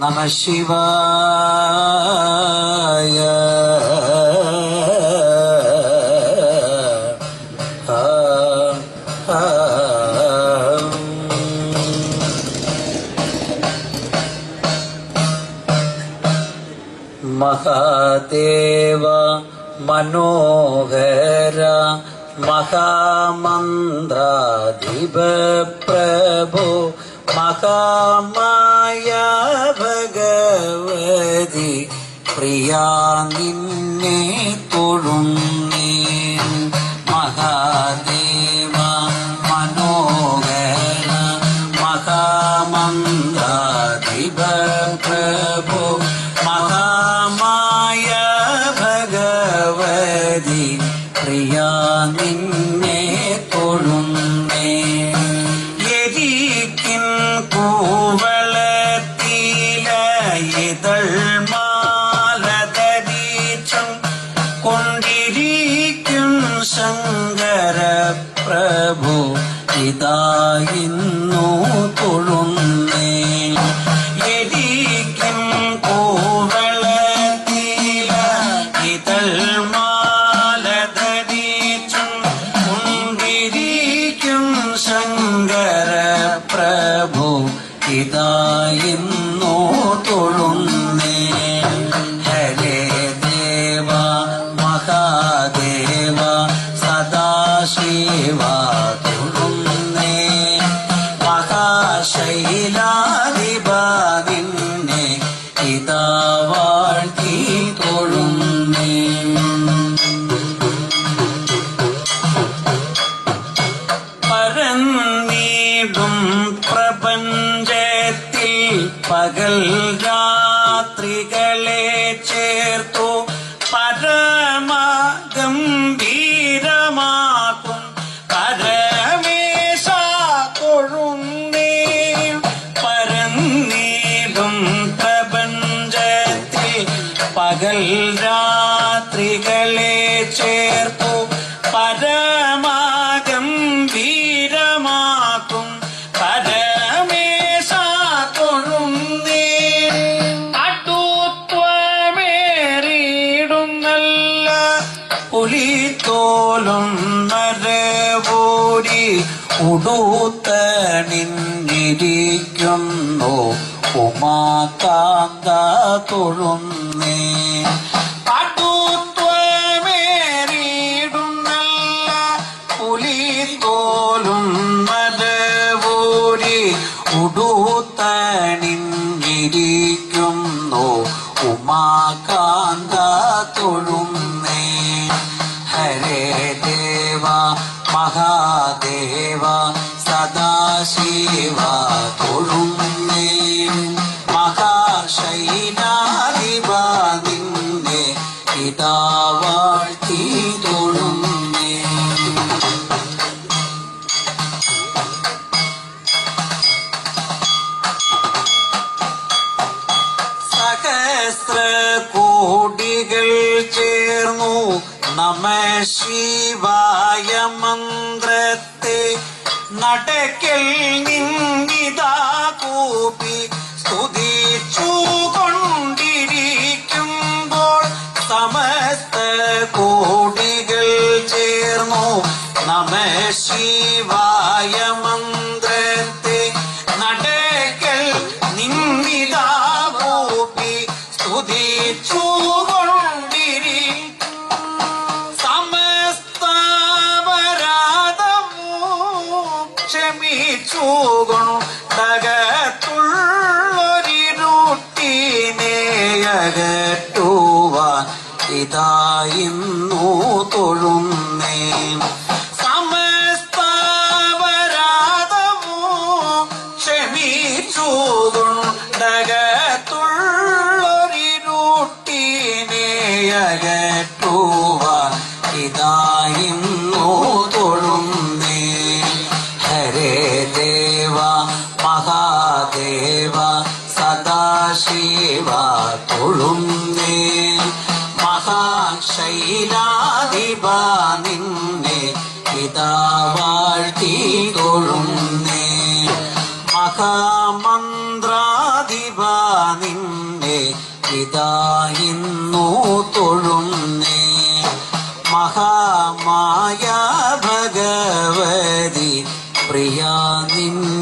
നമ ശിവായ. മഹാദേവ മനോഹര മഹാമന്ത്രാധിപ പ്രഭു മഹാമായ ഭഗവതി പ്രിയ നിന്നെ തൊഴുന്നേ മഹാദേവ മനോഹര മഹാമന്ത്രാധിപ പ്രഭു മഹാമായ ഭഗവതി ഇതൾ കൊണ്ടിരിക്കും ശങ്കര പ്രഭു ഇതായിന്നു ശങ്കര പ്രഭു പകൽ രാത്രികളെ ചേർത്തു പരമഗംഭീരമാക്കും പരമേശ കൊഴുന്നേ പരന്നീടും പ്രപഞ്ചത്തിൽ പകൽ പുലിത്തോലും നരവോരി ഉടുത്തണിഞ്ഞിരിക്കുന്നു ഉമാകാന്ത തൊഴുന്നേ. അടുത്വമേറിയിടുന്നല്ല പുലിത്തോലും നരവോരി ഉടുത്തണിഞ്ഞിരിക്കുന്നു മഹാദേവ സദാശിവ തൊഴുന്നേ നമ ശിവായ മന്ത്രത്തെ നടക്കൽ നിന്നിതാ കൂപ്പി സ്തുതിച്ചു കൊണ്ടിരിക്കുമ്പോൾ സമസ്ത കോടികൾ ചേർന്നു. നമ ശിവായ ക്ഷമിച്ചു കൊണ്ടകത്തുള്ളൊരിരുട്ടിനെ അകറ്റുവാൻ ഇതായിന്നു തൊഴുന്നേ. സമസ്തപരാധമോ ക്ഷമിച്ചു കൊണ്ടകത്തുള്ളൊരിരുട്ടിനെ താൻ ശൈലാധിപ നിന്നെ പിതാ വാഴ്ത്തി കൊഴുന്നേ മഹാമന്ത്രാധിപ നിന്നെ പിതാ ഇന്നു തൊഴുന്നേ. മഹാമായ ഭഗവതി പ്രിയ നിന്നെ